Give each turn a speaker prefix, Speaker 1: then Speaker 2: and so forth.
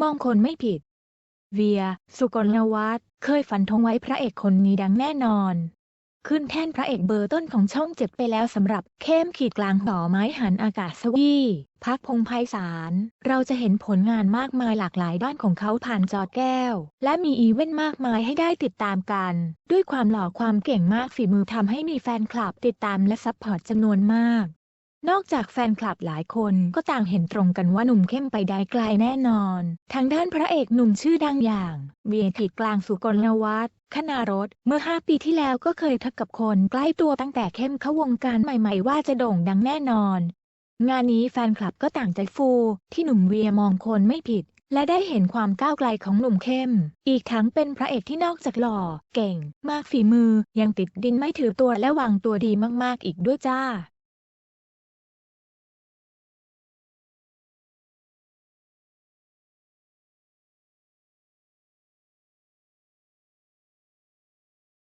Speaker 1: มองคนไม่ผิด เวีย สุกลวัฒน์เคยฝันทงไว้พระเอกคนนี้ดังแน่นอน ขึ้นแท่นพระเอกเบอร์ต้นของช่องเจ็ดไปแล้วสำหรับเข้มขีดกลางต่อไม้หันอากาศสวีพักพงไพศาล เราจะเห็นผลงานมากมายหลากหลายด้านของเขาผ่านจอแก้ว และมีอีเวนต์มากมายให้ได้ติดตามกัน ด้วยความหล่อความเก่งมากฝีมือทำให้มีแฟนคลับติดตามและซัพพอร์ตจำนวนมาก นอกจากแฟนคลับหลายคนก็ต่างเห็นตรงกันว่าหนุ่มเข้มไปได้ไกลแน่นอน ทางด้านพระเอกหนุ่มชื่อดังอย่าง เวียขีดกลางสุกลวัฒน์คณารถเมื่อ 5 ปีที่แล้วก็เคยทักกับคนใกล้ตัวตั้งแต่เข้มเข้าวงการใหม่ๆ ว่าจะโด่งดังแน่นอน งานนี้แฟนคลับก็ต่างใจฟู ที่หนุ่มเวียมองคนไม่ผิด และได้เห็นความก้าวไกลของหนุ่มเข้ม อีกทั้งเป็นพระเอกที่นอกจากหล่อ เก่ง มากฝีมือ ยังติดดินไม่ถือตัวและวางตัวดีมากๆอีกด้วยจ้า